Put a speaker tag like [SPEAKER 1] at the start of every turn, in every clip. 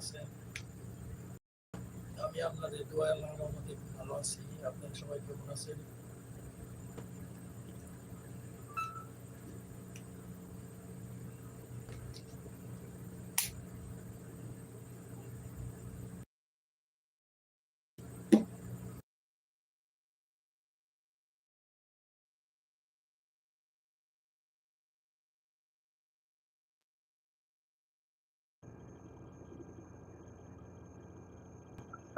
[SPEAKER 1] আছেন। আমি আপনাদের দোয়া আল্লাহ রহমতে ভালো আছি। আপনার সবাই কেমন আছেন?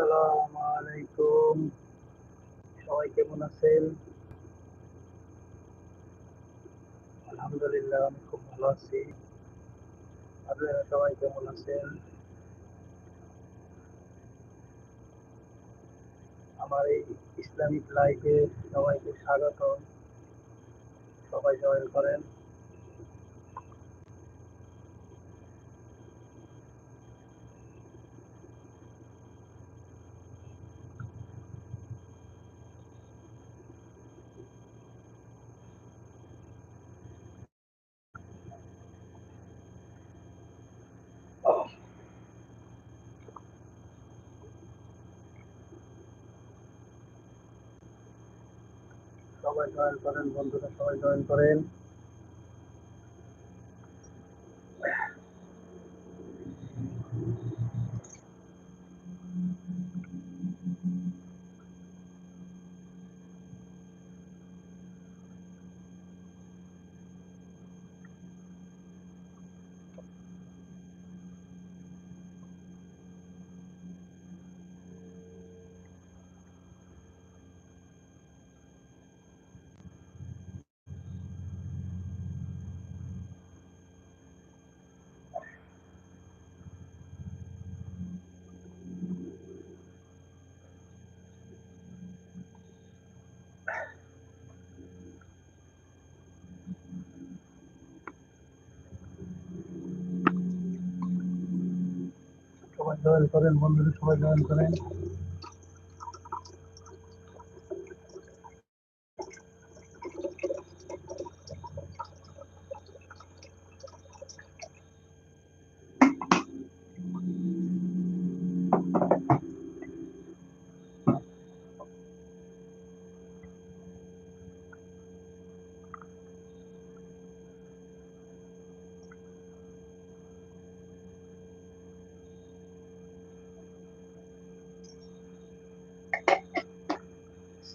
[SPEAKER 1] আসসালামু আলাইকুম। সবাই কেমন আছেন? আলহামদুলিল্লাহ, আমি খুব ভালো আছি। আপনারা সবাই কেমন আছেন? আমার এই ইসলামিক লাইফে সবাইকে স্বাগত সবাই জয়েন করেন। সবাই জয়েন করেন বন্ধুরা সবাই জয়েন করেন। জয়েন করেন বন্ধুরা সবাই জয়েন করেন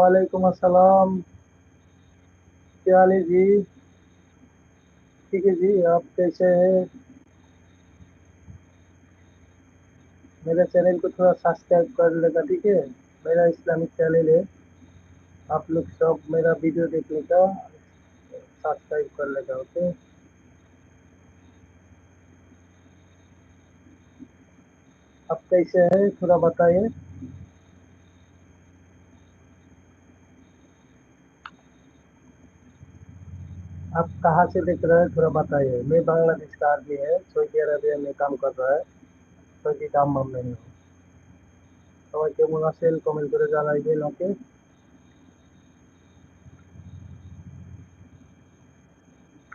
[SPEAKER 1] वालेकुम अस्सलाम। क्या हाल है जी? ठीक है जी, आप कैसे हैं? मेरे चैनल को थोड़ा सब्सक्राइब कर लेगा ठीक है? मेरा इस्लामिक चैनल है। आप लोग सब मेरा वीडियो देखने का सब्सक्राइब कर लेगा ओके? आप कैसे हैं? थोड़ा बताइए। आप कहाँ से देख रहे हैं थोड़ा बताइए मैं बांग्लादेश का आदमी है सऊदी अरेबिया में काम कर रहा है সৌদি দাম মাম नहीं हो সবাই কেমন আছেন কমেন্ট করে জানাইবেন ওকে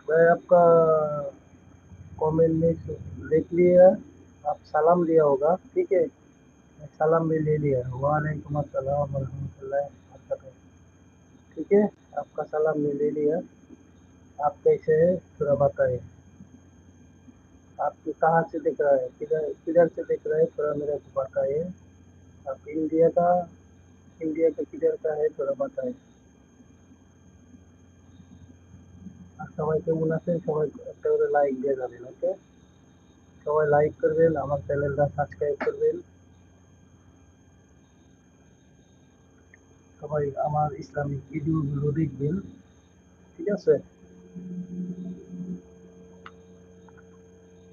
[SPEAKER 1] मैं आपका कमेंट में देख लिया आप सलाम दिया होगा ठीक है मैं सलाम भी ले लिया वालेकुम अस्सलाम वरहमतुल्लाहि वबरकातुहू ठीक है आपका सलाम भी ले लिया आप कैसे हैं थोड़ा बताइए आप कहाँ से देख रहे हैं किधर किधर से देख रहे हैं थोड़ा मेरे को बताइए आप इंडिया का इंडिया का किधर का है थोड़ा बताइए আর সবাই কেমন আছেন সবাই একটা করে লাইক দিয়ে যাবেন ওকে সবাই লাইক করবেন আমার চ্যানেলটা সাবস্ক্রাইব করবেন সবাই আমার ইসলামিক ভিডিওগুলো দেখবেন ঠিক আছে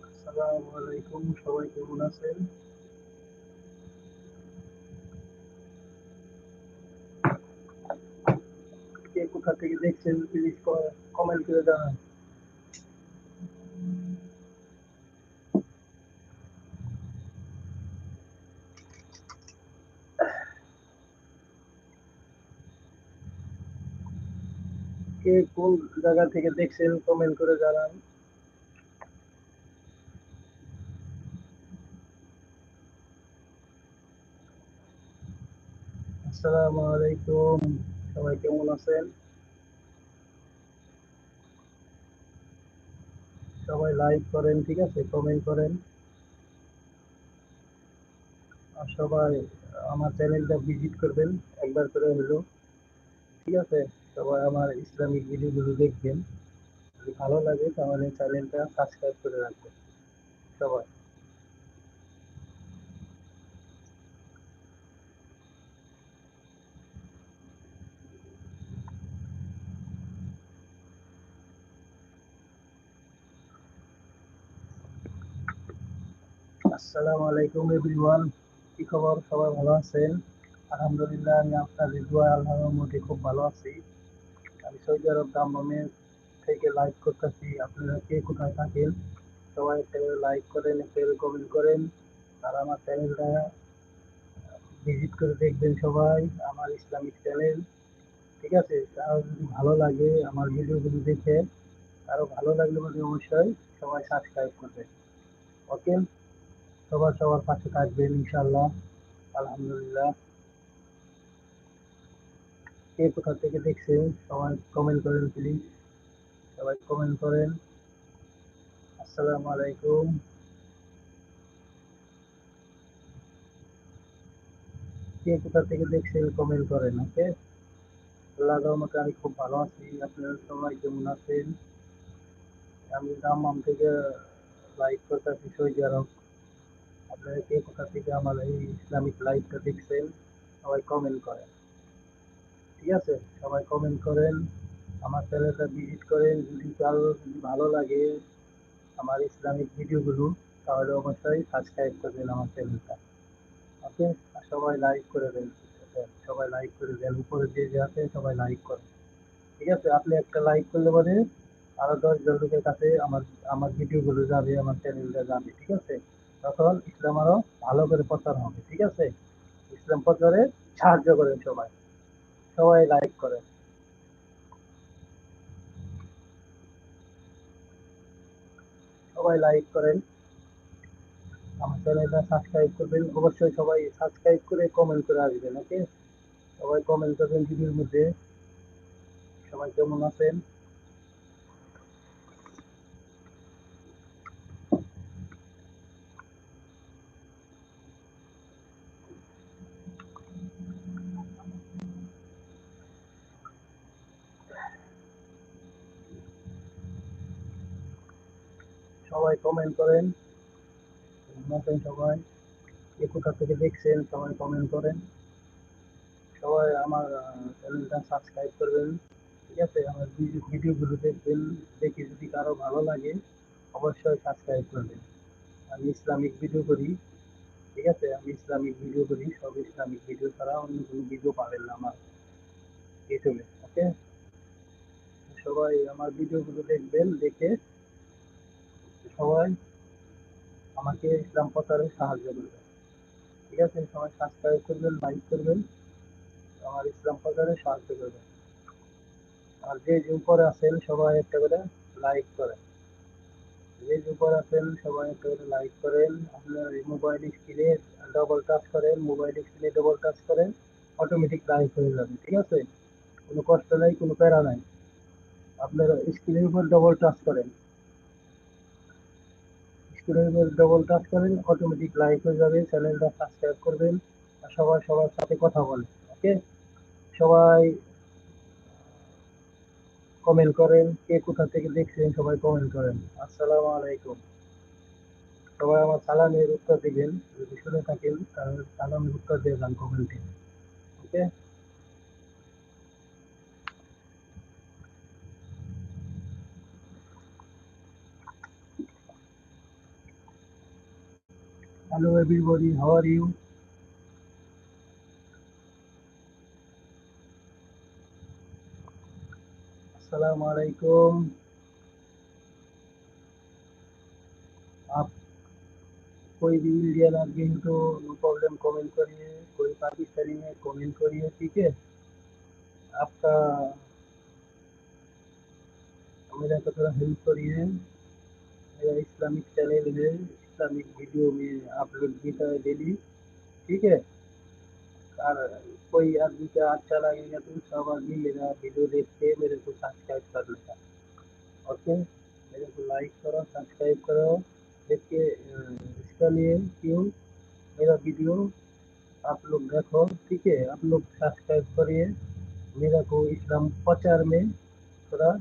[SPEAKER 1] আসসালামু আলাইকুম সবাই কেমন আছেন? কে কোথা থেকে দেখছেন প্লিজ কমেন্ট করে জানান। কে কোন জায়গা থেকে দেখছেন কমেন্ট করে জানান। আসসালামু আলাইকুম, সবাই কেমন আছেন? সবাই লাইক করেন, ঠিক আছে? কমেন্ট করেন। আর সবাই আমার চ্যানেলটা ভিজিট করবেন, একবার করে হলো ঠিক আছে? সবাই আমার ইসলামিক ভিডিওগুলো দেখবেন। যদি ভালো লাগে তাহলে চ্যানেলটা সাবস্ক্রাইব করে রাখবেন। সবাই। আসসালামু আলাইকুম এভরিওয়ান কি খবর? সবাই ভালো আছেন? আলহামদুলিল্লাহ, আমি আপনাদের দোয়া আল্লাহর রহমতে খুব ভালো আছি। আমি সৌদি আরব দাম্মামে থেকে লাইভ করতেছি। আপনারা কে কোথায় থাকেন? সবাই একটা লাইক করেন একটা কমেন্ট করেন। আর আমার চ্যানেলটা ভিজিট করে দেখবেন সবাই, আমার ইসলামিক চ্যানেল ঠিক আছে? তার যদি ভালো লাগে আমার ভিডিওগুলো দেখে আরও ভালো লাগলে মানে অবশ্যই সবাই সাবস্ক্রাইব করবেন। ওকে সবার সবার পাশে থাকবেন ইনশাল্লাহ আলহামদুলিল্লাহ। কে কোথা থেকে দেখছেন সবাই কমেন্ট করেন প্লিজ সবাই কমেন্ট করেন। আসসালামু আলাইকুম কে কোথা থেকে দেখছেন কমেন্ট করেন ওকে আল্লাহ রহমতে আমি খুব ভালো আছি। আপনারা সবাই কেমন আছেন? আমি দাম্মাম থেকে লাইভ করতেছি সৌদি আরব আপনারা কে কোথা থেকে আমার এই ইসলামিক লাইভটা দেখছেন, সবাই কমেন্ট করেন। ঠিক আছে? সবাই কমেন্ট করেন, আমার চ্যানেলটা ভিজিট করেন যদি কারও যদি ভালো লাগে আমার ইসলামিক ভিডিওগুলো, তাহলে অবশ্যই সাবস্ক্রাইব করবেন আমার চ্যানেলটা ওকে আর সবাই লাইক করে দেন। সবাই লাইক করে দেন। উপরে যে যে আছে, সবাই লাইক করেন। ঠিক আছে? আপনি একটা লাইক করলে পরে আরও দশ জন লোকের কাছে আমার আমার ভিডিওগুলো যাবে, আমার চ্যানেলটা যাবে। ঠিক আছে? তখন ইসলাম আরও ভালো করে প্রচার হবে। ঠিক আছে? ইসলাম প্রচারে সাহায্য করেন সবাই। সবাই লাইক করে। সবাই লাইক করেন। আমার চ্যানেলটা সাবস্ক্রাইব করবেন। অবশ্যই সবাই সাবস্ক্রাইব করে কমেন্ট করে আসবেন ওকে সবাই কমেন্ট করবেন ভিডিওর মধ্যে। সবাই কেমন আছেন? সবাই কমেন্ট করেন। আছেন সবাই কে কোথা থেকে দেখছেন সবাই কমেন্ট করেন। সবাই আমার চ্যানেলটা সাবস্ক্রাইব করবেন। ঠিক আছে? আমার ভিডিওগুলো দেখবেন। দেখে যদি কারও ভালো লাগে, অবশ্যই সাবস্ক্রাইব করবেন। আমি ইসলামিক ভিডিও করি। ঠিক আছে? আমি ইসলামিক ভিডিও করি। সব ইসলামিক ভিডিও ছাড়া অন্য কোনো ভিডিও পাবেন না আমার ইউটিউবে ওকে সবাই আমার ভিডিওগুলো দেখবেন, দেখে সবাই আমাকে ইসলাম প্রচারে সাহায্য করবে। ঠিক আছে, সবাই সাবস্ক্রাইব করবেন লাইক করবেন, আমার ইসলাম প্রচারে সাহায্য করবেন আর যে যে উপরে আছেন সবাই একটা করে লাইক করেন। যে যে উপরে আছেন সবাই একটা করে লাইক করেন, আপনার মোবাইল স্ক্রিনে ডবল টাচ করেন মোবাইল স্ক্রিনে ডবল টাচ করেন অটোমেটিক লাইক হয়ে যাবে, ঠিক আছে? কোনো কষ্ট নাই, কোনো প্যারা নাই। আপনার স্ক্রিনের উপর ডবল টাচ করেন। উপর ডবল টাচ করেন অটোমেটিক লাইক হয়ে যাবে চ্যানেলটা সাবস্ক্রাইব করবেন, আর সবাই সবার সাথে কথা বলেন ওকে? সবাই কমেন্ট করেন, কে কোথা থেকে দেখছেন সবাই কমেন্ট করেন। আসসালামু আলাইকুম। সবাই আমার সালামের উত্তর দিবেন, যদি শুনে থাকেন, তাহলে সালামের উত্তর দিয়ে যান কমেন্টে ওকে? Hello everybody, how are you? अस्सलाम वालेकुम आप कोई भी इंडियन आदमी हो तो नो प्रॉब्लम कमेंट करिए कोई पाकिस्तानी है कमेंट करिए ठीक है? आपका मेरा को थोड़ा हेल्प करिए। मेरा इस्लामिक चैनल है। इस्लामिक वीडियो में अपलोड किया है डेली ठीक है? और कोई आदमी का अच्छा लगेगा तो सब आदमी मेरा वीडियो देख के मेरे को सब्सक्राइब कर लेगा ओके? मेरे को लाइक करो सब्सक्राइब करो देखिए इसका लिए क्यों? मेरा वीडियो आप लोग देखो, ठीक है? आप लोग सब्सक्राइब करिए। मेरे को इस्लाम प्रचार में थोड़ा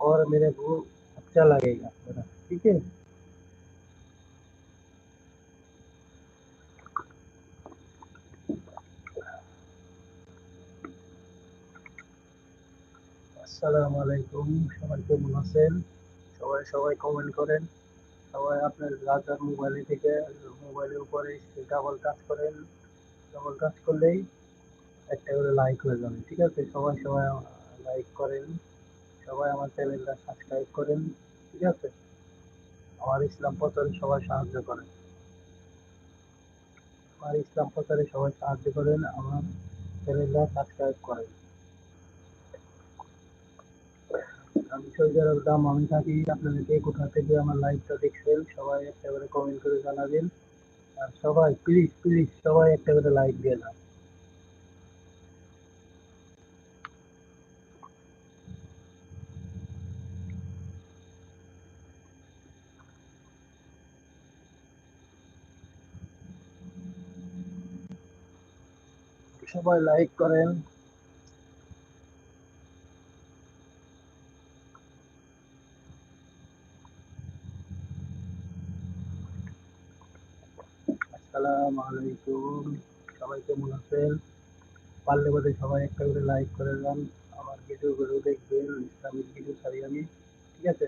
[SPEAKER 1] और मेरे को अच्छा लगेगा थोड़ा ठीक है? আসসালামু আলাইকুম। সবাই কেমন আছেন? সবাই সবাই কমেন্ট করেন। সবাই আপনার রাজার মোবাইলে থেকে মোবাইলের উপরে ডাবল টাচ করেন। ডাবল টাচ করলেই একটা করে লাইক হয়ে যাবে, ঠিক আছে? সবাই সবাই লাইক করেন। সবাই আমার চ্যানেলটা সাবস্ক্রাইব করেন, ঠিক আছে? আমার ইসলাম প্রচারে সবাই সাহায্য করেন। আমার ইসলাম প্রচারে সবাই সাহায্য করেন, আমার চ্যানেলটা সাবস্ক্রাইব করেন। আমি সৌদি আরব দাম আমি থাকি, আপনাদেরকে কোথা থেকে আমার লাইভটা দেখছেন, সবাই একটা করে কমেন্ট করে জানাবেন। আর সবাই প্লিজ প্লিজ সবাই একটা করে লাইক দিয়ে যান সবাই লাইক করেন আসসালামু আলাইকুম সবাই কেমন আছেন? পারলে বোধহয় সবাই একটা করে লাইক করে যান আমার ভিডিওগুলো দেখবেন, ইসলামিক ভিডিও ছাড়ি আমি, ঠিক আছে?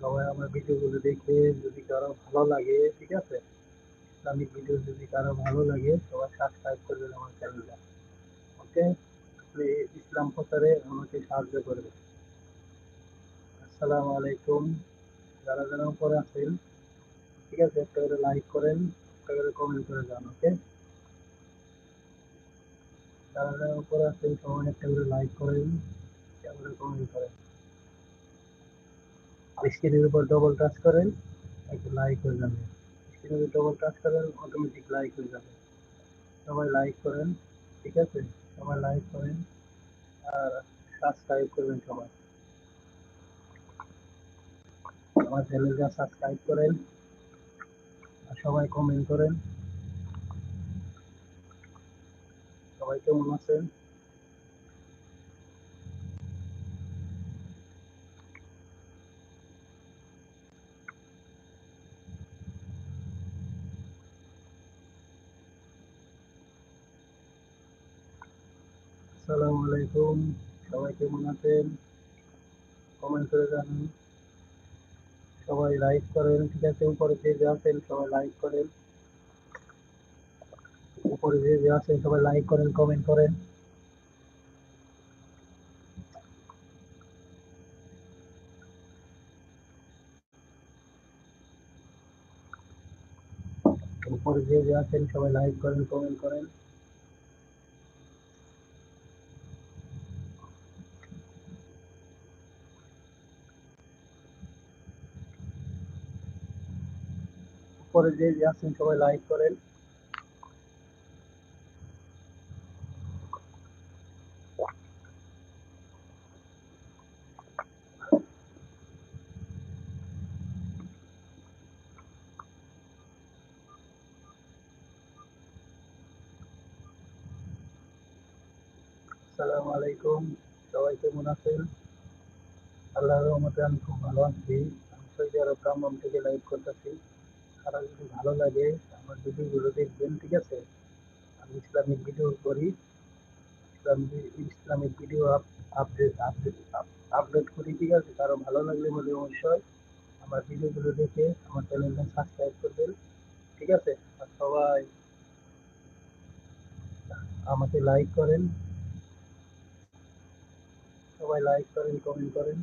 [SPEAKER 1] সবাই আমার ভিডিওগুলো দেখে যদি কারও ভালো লাগে, ঠিক আছে? ইসলামিক ভিডিও যদি কারও ভালো লাগে, সবাই সাবস্ক্রাইব করবেন আমার চ্যানেলটা ওকে ইসলাম প্রচারে আমাকে সাহায্য করবেন। আসসালামু আলাইকুম যারা যারা উপরে আছেন, ঠিক আছে? একটা করে লাইক করেন। একটা করে কমেন্ট করে যান ওকে যারা উপরে আছেন সবাই একটা করে লাইক করেন একটা করে কমেন্ট করেন স্ক্রিনের উপর ডবল টাচ করেন, একটু লাইক হয়ে যাবে স্ক্রিনের উপর ডবল টাচ করেন অটোমেটিক লাইক হয়ে যাবে। সবাই লাইক করেন, ঠিক আছে? সবাই লাইক করেন, আর সাবস্ক্রাইব করবেন সবাই। আমার চ্যানেলটা সাবস্ক্রাইব করেন। সবাই কমেন্ট করেন। সবাই কেমন আছেন? আসসালামু আলাইকুম। সবাই কেমন আছেন? কমেন্ট করে জানান। সবাই লাইক করেন, ঠিক আছে? উপরে যে যে আছেন সবাই লাইক করেন। উপরে যে যে আছেন সবাই লাইক করেন কমেন্ট করেন। উপরে যে যে আছেন সবাই লাইক করেন কমেন্ট করেন। উপরে যে আছেন সবাই লাইক করেন। আসসালামু আলাইকুম, সবাই কেমন আছেন? আল্লাহর রহমতে আমি খুব ভালো আছি। আমি সৌদি আরব থেকে লাইভ করতেছি। তারা যদি ভালো লাগে, আমার ভিডিওগুলো দেখবেন, ঠিক আছে? আমি ইসলামিক ভিডিও করি। Islamic video update update upload করি, ঠিক আছে? কারও ভালো লাগলে বলে অবশ্যই। আমার ভিডিওগুলো দেখে আমার চ্যানেলটা সাবস্ক্রাইব করবেন ঠিক আছে? আর সবাই আমাকে লাইক করেন। সবাই লাইক করেন কমেন্ট করেন।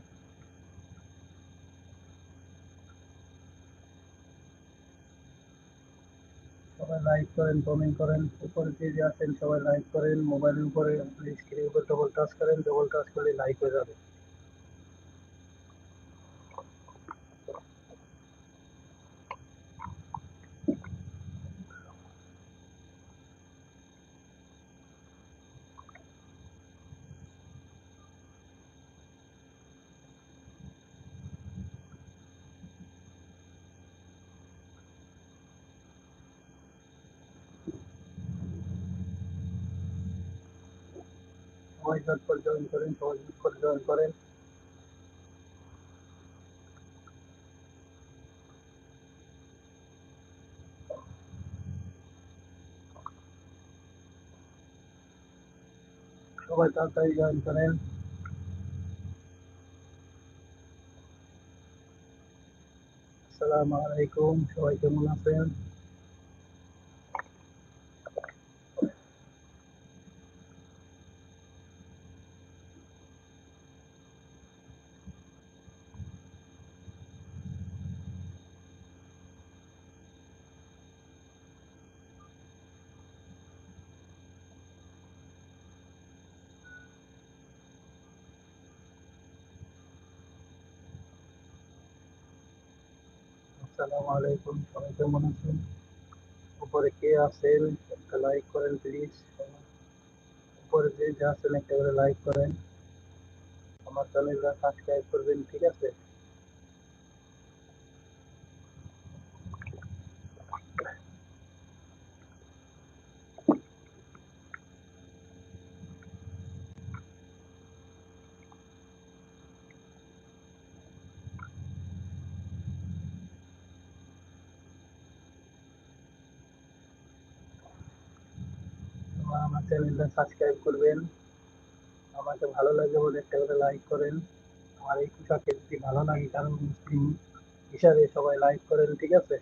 [SPEAKER 1] সবাই লাইক করেন কমেন্ট করেন, উপরে যে যে আছেন সবাই লাইক করেন মোবাইলের উপরে স্ক্রিনের উপর ডবল টাচ করেন ডবল টাচ করলে লাইক হয়ে যাবে। সবাই ঝটপট জয়েন করেন সবাই ঝটপট জয়েন করেন সবাই তাড়াতাড়ি জয়েন করেন আসসালামু আলাইকুম সবাই কেমন আছেন আসসালামু আলাইকুম, সবাই কেমন আছেন? উপরে কে আছেন? একটা লাইক করেন প্লিজ উপরে যে যে একটা করে লাইক করেন। আমার চ্যানেলটা সাবস্ক্রাইব করবেন, ঠিক আছে? চ্যানেলটা সাবস্ক্রাইব করবেন। আমাকে ভালো লাগে বলে একটা করে লাইক করেন। আমার এই পোশাকের যদি ভালো লাগে, কারণ মুসলিম হিসাবে সবাই লাইক করেন, ঠিক আছে?